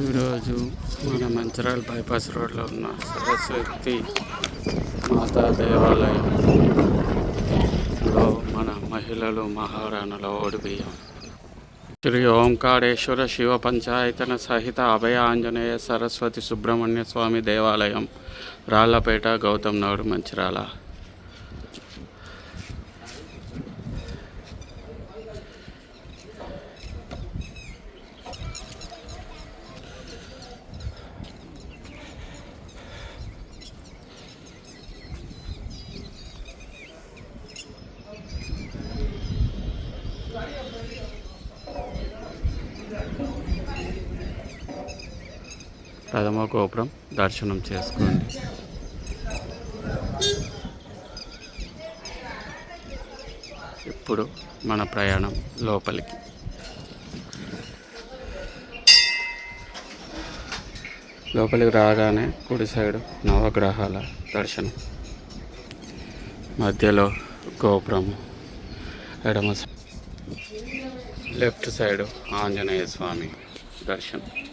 ఈరోజు మన మంచిరాల బైపాస్ రోడ్లో ఉన్న సరస్వతి మాతా దేవాలయంలో మన మహిళలు మహారాణుల ఓడిబియ్యం. శ్రీ ఓంకారేశ్వర శివ పంచాయతన సహిత అభయ ఆంజనేయ సరస్వతి సుబ్రహ్మణ్య స్వామి దేవాలయం రాళ్ళపేట గౌతమ్ నగర్ మంచిరాల ప్రథమ గోపురం దర్శనం చేసుకోండి. ఇప్పుడు మన ప్రయాణం లోపలికి. లోపలికి రాగానే కుడి సైడు నవగ్రహాల దర్శనం. మధ్యలో గోపురము ఎడమ లెఫ్ట్ సైడు ఆంజనేయ స్వామి దర్శనం.